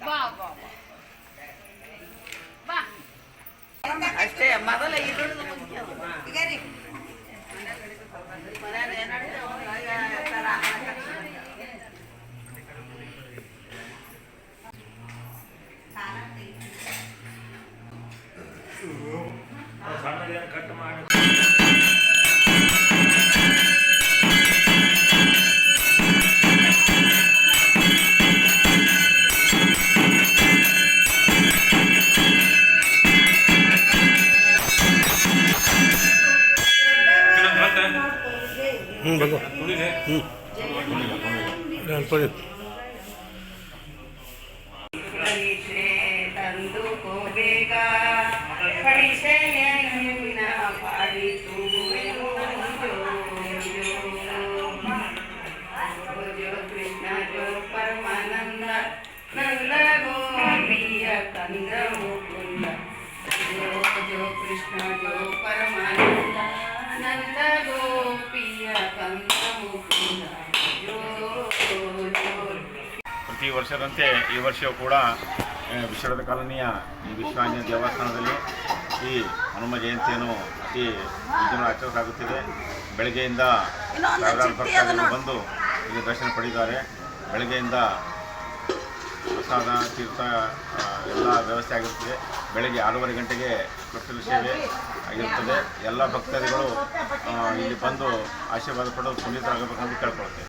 ಬಾ ಬಾ ಬಾ ಅಷ್ಟೇ ಮೊದಲ ಇರೋದು ಮುಖ್ಯ. ಕಟ್ ಮಾಡಿ भगवान कृष्ण जो परमानंद नंद गो ಪ್ರತಿ ವರ್ಷದಂತೆ ಈ ವರ್ಷವೂ ಕೂಡ ವಿಶ್ವದ ಕಾಲನಿಯ ಈ ವಿಶ್ವಾಂಜನ ದೇವಸ್ಥಾನದಲ್ಲಿ ಈ ಹನುಮ ಜಯಂತಿಯನ್ನು ಅತಿ ವಿಜೃಂಭಣೆ ಆಚರಿಸಲಾಗುತ್ತಿದೆ. ಬೆಳಗ್ಗೆಯಿಂದ ಸಾವಿರಾರು ಭಕ್ತಾದಿಗಳು ಬಂದು ಇಲ್ಲಿ ದರ್ಶನ ಪಡೆದಿದ್ದಾರೆ. ಬೆಳಗ್ಗೆಯಿಂದ ಪ್ರಸಾದ, ತೀರ್ಥ ಎಲ್ಲ ವ್ಯವಸ್ಥೆ ಆಗಿರುತ್ತದೆ. ಬೆಳಗ್ಗೆ ಆರೂವರೆ ಗಂಟೆಗೆ ಕತ್ತಲು ಸೇವೆ ಆಗಿರುತ್ತದೆ. ಎಲ್ಲ ಭಕ್ತಾದಿಗಳು ಇಲ್ಲಿ ಬಂದು ಆಶೀರ್ವಾದ ಪಡೆದು ಪುನೀತರಾಗಬೇಕಂತ ಕೇಳ್ಕೊಳ್ತೇವೆ.